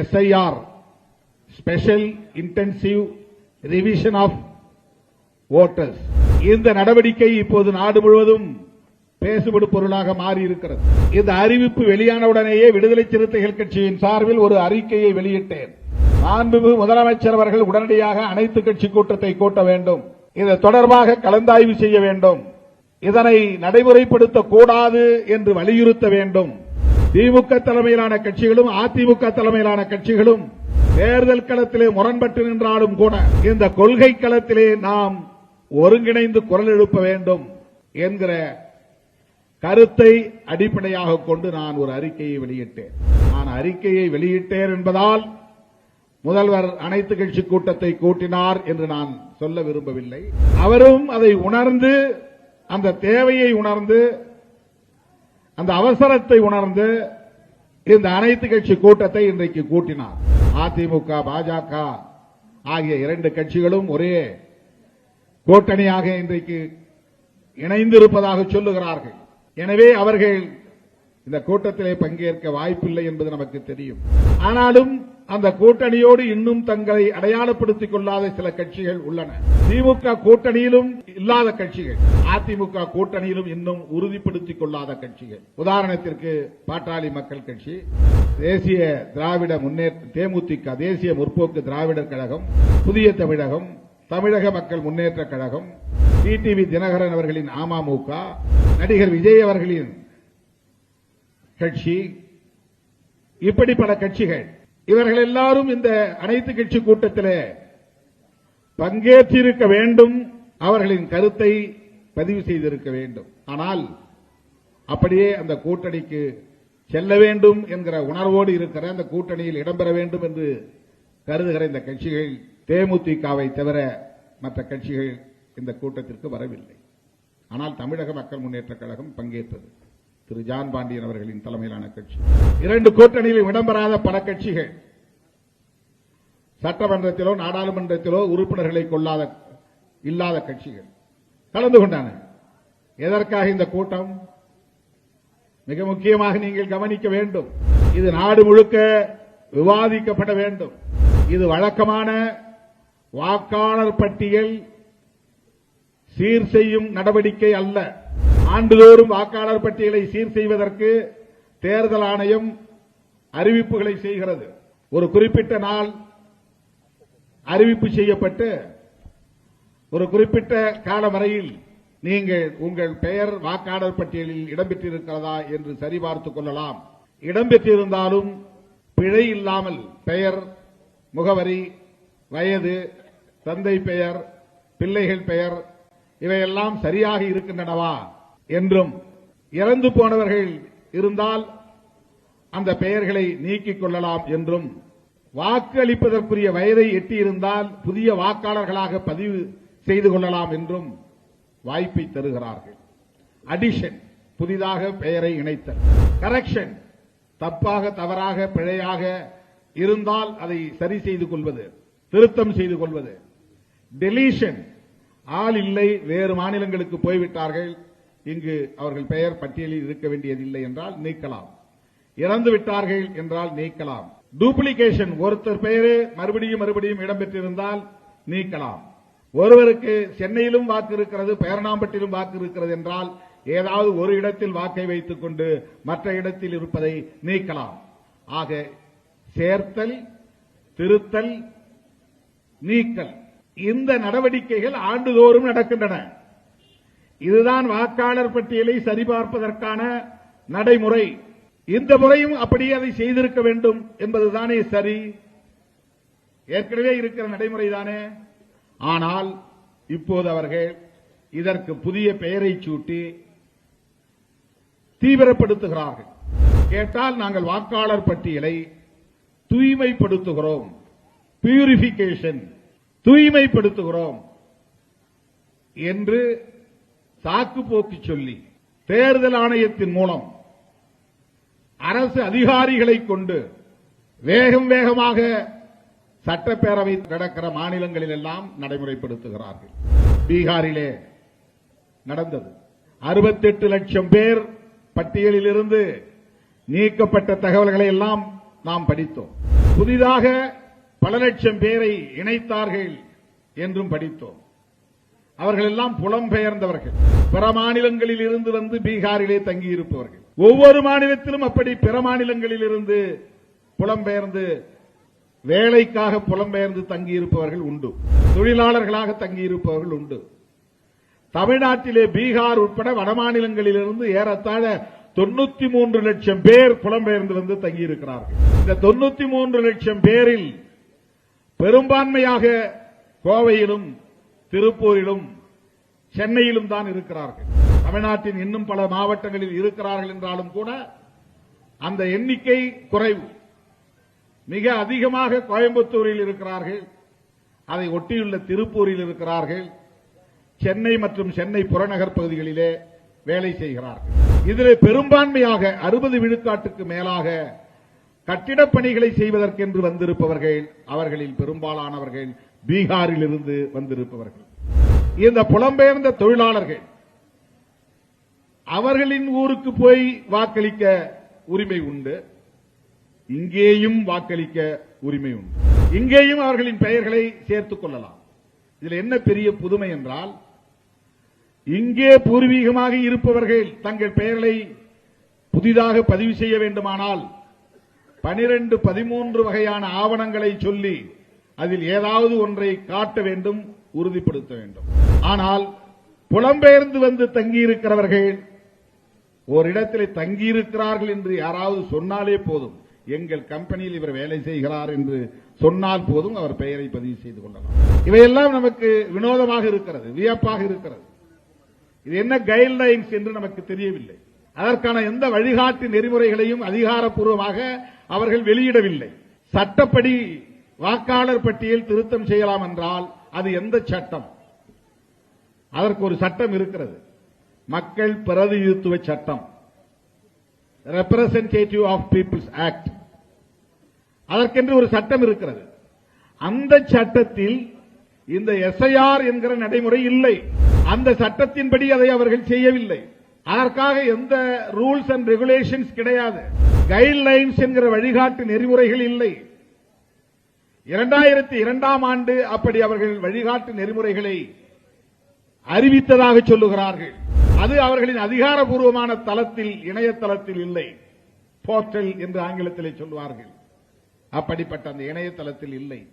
SIR special intensive revision of voters இந்த நடவடிக்கை இப்போது நாடு முழுவதும் பேசுபடு பொருளாக மாறியிருக்கிறது. இந்த அறிவிப்பு வெளியானவுடனேயே விடுதலை சிறுத்தைகள் கட்சியின் சார்பில் ஒரு அறிக்கையை வெளியிட்டேன். மாண்புமிகு முதலமைச்சர் அவர்கள் உடனடியாக அனைத்து கட்சி கூட்டத்தை கூட்ட வேண்டும். இது தொடர்பாக கலந்தாய்வு செய்ய வேண்டும். இதனை நடைமுறைப்படுத்தக்கூடாது என்று வலியுறுத்த வேண்டும். திமுக தலைமையிலான கட்சிகளும் அதிமுக தலைமையிலான கட்சிகளும் தேர்தல் களத்திலே முரண்பட்டு நின்றாலும் கூட இந்த கொள்கை களத்திலே நாம் ஒருங்கிணைந்து குரல் எழுப்ப வேண்டும் என்கிற கருத்தை அடிப்படையாக கொண்டு நான் ஒரு அறிக்கையை வெளியிட்டேன். நான் அறிக்கையை வெளியிட்டேன் என்பதால் முதல்வர் அனைத்து கட்சி கூட்டத்தை கூட்டினார் என்று நான் சொல்ல விரும்பவில்லை. அவரும் அதை உணர்ந்து அந்த தேவையை உணர்ந்து அந்த அவசரத்தை உணர்ந்து இந்த அனைத்து கட்சி கூட்டத்தை இன்றைக்கு கூட்டினார். அதிமுக பாஜக ஆகிய இரண்டு கட்சிகளும் ஒரே கூட்டணியாக இன்றைக்கு இணைந்திருப்பதாக சொல்லுகிறார்கள். எனவே அவர்கள் இந்த கூட்டத்திலே பங்கேற்க வாய்ப்பில்லை என்பது நமக்கு தெரியும். ஆனாலும் அந்த கூட்டணியோடு இன்னும் தங்களை அடையாளப்படுத்திக் கொள்ளாத சில கட்சிகள் உள்ளன. திமுக கூட்டணியிலும் இல்லாத கட்சிகள் அதிமுக கூட்டணியிலும் இன்னும் உறுதிப்படுத்திக் கொள்ளாத கட்சிகள். உதாரணத்திற்கு பாட்டாளி மக்கள் கட்சி தேசிய திராவிட முன்னேற்ற தேமுதிக தேசிய முற்போக்கு திராவிடர் கழகம் புதிய தமிழகம் தமிழக மக்கள் முன்னேற்ற கழகம் டிடிவி தினகரன் அவர்களின் அமமுக நடிகர் விஜய் அவர்களின் கட்சி இப்படி பல கட்சிகள். இவர்கள் எல்லாரும் இந்த அனைத்து கட்சி கூட்டத்தில் பங்கேற்றிருக்க வேண்டும். அவர்களின் கருத்தை பதிவு செய்திருக்க வேண்டும். ஆனால் அப்படியே அந்த கூட்டணிக்கு செல்ல வேண்டும் என்கிற உணர்வோடு இருக்கிற அந்த கூட்டணியில் இடம்பெற வேண்டும் என்று கருதுகிற இந்த கட்சிகள் தேமுதிகவை தவிர மற்ற கட்சிகள் இந்த கூட்டத்திற்கு வரவில்லை. ஆனால் தமிழக மக்கள் முன்னேற்ற கழகம் பங்கேற்றது. திரு ஜான் பாண்டியன் அவர்களின் தலைமையிலான கட்சி. இரண்டு கூட்டணியிலும் இடம்பெறாத பல கட்சிகள். சட்டமன்றத்திலோ நாடாளுமன்றத்திலோ உறுப்பினர்களை கொள்ளாத இல்லாத கட்சிகள். கலந்து கொண்டன. எதற்காக இந்த கூட்டம்? மிக முக்கியமாக நீங்கள் கவனிக்க வேண்டும். இது நாடு முழுக்க விவாதிக்கப்பட வேண்டும். இது வழக்கமான வாக்காளர் பட்டியல் சீர் செய்யும் நடவடிக்கை அல்ல. ஆண்டுதோறும் வாக்காளர் பட்டியலை சீர் செய்வதற்கு தேர்தல் ஆணையம் அறிவிப்புகளை செய்கிறது. ஒரு குறிப்பிட்ட நாள் அறிவிப்பு செய்யப்பட்டு ஒரு குறிப்பிட்ட கால வரையில் நீங்கள் உங்கள் பெயர் வாக்காளர் பட்டியலில் இடம்பெற்றிருக்கிறதா என்று சரிபார்த்துக் கொள்ளலாம். இடம்பெற்றிருந்தாலும் பிழை இல்லாமல் பெயர் முகவரி வயது தந்தை பெயர் பிள்ளைகள் பெயர் இவையெல்லாம் சரியாக இருக்கின்றனவா? என்றும் இறந்து போனவர்கள் இருந்தால் அந்த பெயர்களை நீக்கிக் கொள்ளலாம் என்றும் வாக்களிப்பதற்குரிய வயதை எட்டியிருந்தால் புதிய வாக்காளர்களாக பதிவு செய்து கொள்ளலாம் என்றும் வாய்ப்பை தருகிறார்கள். அடிஷன் புதிதாக பெயரை இணைத்தல். கரெக்ஷன் தப்பாக தவறாக பிழையாக இருந்தால் அதை சரி செய்து கொள்வது திருத்தம் செய்து கொள்வது. டெலீஷன் ஆள் இல்லை வேறு மாநிலங்களுக்கு போய்விட்டார்கள். இங்கு அவர்கள் பெயர் பட்டியலில் இருக்க வேண்டியதில்லை என்றால் நீக்கலாம். இறந்து விட்டார்கள் என்றால் நீக்கலாம். டூப்ளிகேஷன் ஒருத்தர் பெயரே மறுபடியும் மறுபடியும் இடம்பெற்றிருந்தால் நீக்கலாம். ஒருவருக்கு சென்னையிலும் வாக்கு இருக்கிறது பேரணாம்பட்டிலும் வாக்கு இருக்கிறது என்றால் ஏதாவது ஒரு இடத்தில் வாக்கை வைத்துக் கொண்டு மற்ற இடத்தில் இருப்பதை நீக்கலாம். ஆக சேர்த்தல் திருத்தல் நீக்கல். இந்த நடவடிக்கைகள் ஆண்டுதோறும் நடக்கின்றன. இதுதான் வாக்காளர் பட்டியலை சரிபார்ப்பதற்கான நடைமுறை. இந்த முறையும் அப்படியே அதை செய்திருக்க வேண்டும் என்பதுதானே சரி. ஏற்கனவே இருக்கிற நடைமுறை தானே. ஆனால் இப்போது அவர்கள் இதற்கு புதிய பெயரை சூட்டி தீவிரப்படுத்துகிறார்கள். கேட்டால் நாங்கள் வாக்காளர் பட்டியலை தூய்மைப்படுத்துகிறோம். பியூரிபிகேஷன் தூய்மைப்படுத்துகிறோம் என்று சாக்கு போக்கு சொல்லி தேர்தல் ஆணையத்தின் மூலம் அரசு அதிகாரிகளை கொண்டு வேகம் வேகமாக சட்டப்பேரவை நடக்கிற மாநிலங்களில் எல்லாம் நடைமுறைப்படுத்துகிறார்கள். பீகாரிலே நடந்தது. 68 லட்சம் பேர் பட்டியலிலிருந்து நீக்கப்பட்ட தகவல்களை எல்லாம் நாம் படித்தோம். புதிதாக பல லட்சம் பேரை இணைத்தார்கள் என்றும் படித்தோம். அவர்கள் எல்லாம் புலம்பெயர்ந்தவர்கள் பிற மாநிலங்களில் இருந்து வந்து பீகாரிலே தங்கியிருப்பவர்கள். ஒவ்வொரு மாநிலத்திலும் அப்படி பிற மாநிலங்களில் இருந்து புலம்பெயர்ந்து வேலைக்காக புலம்பெயர்ந்து தங்கியிருப்பவர்கள் உண்டு. தொழிலாளர்களாக தங்கியிருப்பவர்கள் உண்டு. தமிழ்நாட்டிலே பீகார் உட்பட வடமாநிலங்களிலிருந்து ஏறத்தாழ தொண்ணூத்தி மூன்று லட்சம் பேர் புலம்பெயர்ந்து வந்து தங்கியிருக்கிறார்கள். இந்த தொண்ணூத்தி மூன்று லட்சம் பேரில் பெரும்பான்மையாக கோவையிலும் திருப்பூரிலும் சென்னையிலும் தான் இருக்கிறார்கள். தமிழ்நாட்டின் இன்னும் பல மாவட்டங்களில் இருக்கிறார்கள் என்றாலும் கூட அந்த எண்ணிக்கை குறைவு. மிக அதிகமாக கோயம்புத்தூரில் இருக்கிறார்கள். அதை ஒட்டியுள்ள திருப்பூரில் இருக்கிறார்கள். சென்னை மற்றும் சென்னை புறநகர் பகுதிகளிலே வேலை செய்கிறார்கள். இதில் பெரும்பான்மையாக அறுபது விழுக்காட்டுக்கு மேலாக கட்டிடப் பணிகளை செய்வதற்கென்று வந்திருப்பவர்கள் அவர்களில் பெரும்பாலானவர்கள் பீகாரில் இருந்து வந்திருப்பவர்கள். இந்த புலம்பெயர்ந்த தொழிலாளர்கள் அவர்களின் ஊருக்கு போய் வாக்களிக்க உரிமை உண்டு. இங்கேயும் வாக்களிக்க உரிமை உண்டு. இங்கேயும் அவர்களின் பெயர்களை சேர்த்துக் கொள்ளலாம். இதில் என்ன பெரிய புதுமை என்றால் இங்கே பூர்வீகமாக இருப்பவர்கள் தங்கள் பெயர்களை புதிதாக பதிவு செய்ய வேண்டுமானால் பனிரெண்டு பதிமூன்று வகையான ஆவணங்களை சொல்லி அதில் ஏதாவது ஒன்றை காட்ட வேண்டும் உறுதிப்படுத்த வேண்டும். ஆனால் புலம்பெயர்ந்து வந்து தங்கியிருக்கிறவர்கள் ஓரிடத்திலே தங்கியிருக்கிறார்கள் என்று யாராவது சொன்னாலே போதும். எங்கள் கம்பெனியில் இவர் வேலை செய்கிறார் என்று சொன்னால் போதும் அவர் பெயரை பதிவு செய்து கொள்ளலாம். இவையெல்லாம் நமக்கு வினோதமாக இருக்கிறது வியப்பாக இருக்கிறது. இது என்ன கைட்லைன்ஸ் என்று நமக்கு தெரியவில்லை. அதற்கான எந்த வழிகாட்டு நெறிமுறைகளையும் அதிகாரப்பூர்வமாக அவர்கள் வெளியிடவில்லை. சட்டப்படி வாக்காளர் பட்டியல் திருத்தம் செய்யலாம் என்றால் அது எந்த சட்டம்? அதற்கு ஒரு சட்டம் இருக்கிறது. மக்கள் பிரதிநிதித்துவ சட்டம். ரெப்ரசன்டேட்டிவ் ஆஃப் பீப்புள்ஸ் ஆக்ட் அதற்கென்று ஒரு சட்டம் இருக்கிறது. அந்த சட்டத்தில் இந்த எஸ்ஐஆர் என்கிற நடைமுறை இல்லை. அந்த சட்டத்தின்படி அதை அவர்கள் செய்யவில்லை. அதற்காக எந்த ரூல்ஸ் அண்ட் ரெகுலேஷன்ஸ் கிடையாது. கைட்லைன்ஸ் என்கிற வழிகாட்டு நெறிமுறைகள் இல்லை. இரண்டாயிரத்தி இரண்டாம் ஆண்டு அப்படி அவர்கள் வழிகாட்டு நெறிமுறைகளை அறிவித்ததாக சொல்லுகிறார்கள். அது அவர்களின் அதிகாரபூர்வமான தளத்தில் இணையதளத்தில் இல்லை. போர்ட்டல் என்று ஆங்கிலத்திலே சொல்வார்கள். அப்படிப்பட்ட அந்த இணையதளத்தில் இல்லை.